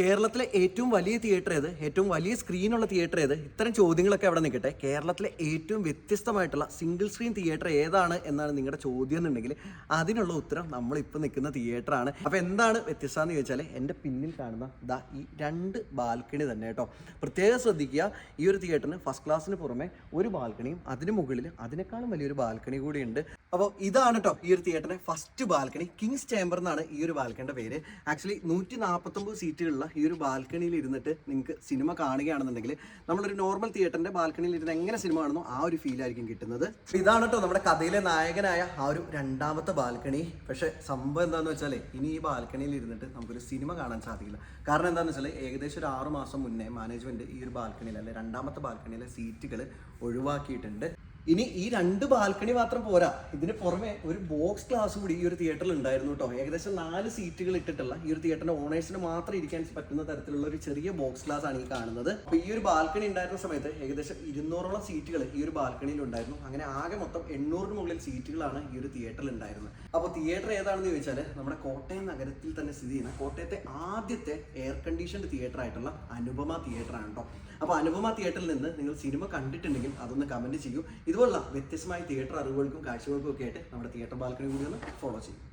കേരളത്തിലെ ഏറ്റവും വലിയ തിയേറ്റർ ഏത്? ഏറ്റവും വലിയ സ്ക്രീനുള്ള തിയേറ്റർ ഏത്? ഇത്തരം ചോദ്യങ്ങളൊക്കെ അവിടെ നിൽക്കട്ടെ. കേരളത്തിലെ ഏറ്റവും വ്യത്യസ്തമായിട്ടുള്ള സിംഗിൾ സ്ക്രീൻ തിയേറ്റർ ഏതാണ് എന്നാണ് നിങ്ങളുടെ ചോദ്യം എന്നുണ്ടെങ്കിൽ അതിനുള്ള ഉത്തരം നമ്മളിപ്പോൾ നിൽക്കുന്ന തിയേറ്ററാണ് അപ്പോൾ എന്താണ് വ്യത്യസ്തമെന്ന് ചോദിച്ചാൽ എന്റെ പിന്നിൽ കാണുന്ന ദാ ഈ രണ്ട് ബാൽക്കണി തന്നെ കേട്ടോ. പ്രത്യേകം ശ്രദ്ധിക്കുക ഈ ഒരു തിയേറ്ററിന് ഫസ്റ്റ് ക്ലാസ്സിന് പുറമെ ഒരു ബാൽക്കണിയും അതിന് മുകളിൽ അതിനേക്കാളും വലിയൊരു ബാൽക്കണി കൂടിയുണ്ട് അപ്പോൾ ഇതാണ് കേട്ടോ ഈ ഒരു തിയേറ്ററിന്റെ ഫസ്റ്റ് ബാൽക്കണി. കിങ്സ് ചേംബർ എന്നാണ് ഈ ഒരു ബാൽക്കണിയുടെ പേര്. ആക്ച്വലി നൂറ്റി നാൽപ്പത്തൊമ്പത് സീറ്റുകളുള്ള ഈ ഒരു ബാൽക്കണിയിൽ ഇരുന്നിട്ട് നിങ്ങൾക്ക് സിനിമ കാണുകയാണെന്നുണ്ടെങ്കിൽ നമ്മളൊരു നോർമൽ തിയേറ്ററിന്റെ ബാൽക്കണിയിൽ ഇരുന്ന് എങ്ങനെ സിനിമ കാണുന്നു ആ ഒരു ഫീൽ ആയിരിക്കും കിട്ടുന്നത്. ഇതാണ് കേട്ടോ നമ്മുടെ കഥയിലെ നായകനായ ആ ഒരു രണ്ടാമത്തെ ബാൽക്കണി. പക്ഷെ സംഭവം എന്താണെന്ന് വെച്ചാൽ ഇനി ഈ ബാൽക്കണിയിൽ ഇരുന്നിട്ട് നമുക്കൊരു സിനിമ കാണാൻ സാധിക്കില്ല. കാരണം എന്താണെന്ന് വെച്ചാൽ ഏകദേശം ഒരു ആറ് മാസം മുന്നേ മാനേജ്മെന്റ് ഈ ഒരു ബാൽക്കണിയിൽ അല്ലെ രണ്ടാമത്തെ ബാൽക്കണിയിലെ സീറ്റുകൾ ഒഴിവാക്കിയിട്ടുണ്ട്. ഇനി ഈ രണ്ട് ബാൽക്കണി മാത്രം പോരാ. ഇതിന് പുറമെ ഒരു ബോക്സ് ക്ലാസ് കൂടി ഈ ഒരു തിയേറ്ററിൽ ഉണ്ടായിരുന്നു കേട്ടോ ഏകദേശം നാല് സീറ്റുകൾ ഇട്ടിട്ടുള്ള ഈ ഒരു തിയേറ്ററിന്റെ ഓണേഴ്സിന് മാത്രം ഇരിക്കാൻ പറ്റുന്ന തരത്തിലുള്ള ഒരു ചെറിയ ബോക്സ് ക്ലാസ് ആണ് ഈ കാണുന്നത്. അപ്പൊ ഈ ഒരു ബാൽക്കണി ഉണ്ടായിരുന്ന സമയത്ത് ഏകദേശം ഇരുന്നൂറോളം സീറ്റുകൾ ഈ ഒരു ബാൽക്കണിയിൽ ഉണ്ടായിരുന്നു. അങ്ങനെ ആകെ മൊത്തം എണ്ണൂറിന് മുകളിൽ സീറ്റുകളാണ് ഈ ഒരു തിയേറ്ററിൽ ഉണ്ടായിരുന്നത്. അപ്പോൾ തിയേറ്റർ ഏതാണെന്ന് ചോദിച്ചാൽ നമ്മുടെ കോട്ടയം നഗരത്തിൽ തന്നെ സ്ഥിതി ചെയ്യുന്ന കോട്ടയത്തെ ആദ്യത്തെ എയർ കണ്ടീഷൻഡ് തിയേറ്റർ ആയിട്ടുള്ള അനുപമ തിയേറ്റർ ആണ് കേട്ടോ അപ്പോൾ അനുപമ തിയേറ്ററിൽ നിന്ന് നിങ്ങൾ സിനിമ കണ്ടിട്ടുണ്ടെങ്കിൽ അതൊന്ന് കമന്റ് ചെയ്യൂ. ഇതുപോലുള്ള വ്യത്യസ്തമായ തിയേറ്റർ അറിവുകൾക്കും കാഴ്ചകൾക്കും ഒക്കെ ആയിട്ട് നമ്മുടെ തിയേറ്റർ ബാൽക്കണി കൂടി ഒന്ന് ഫോളോ ചെയ്യും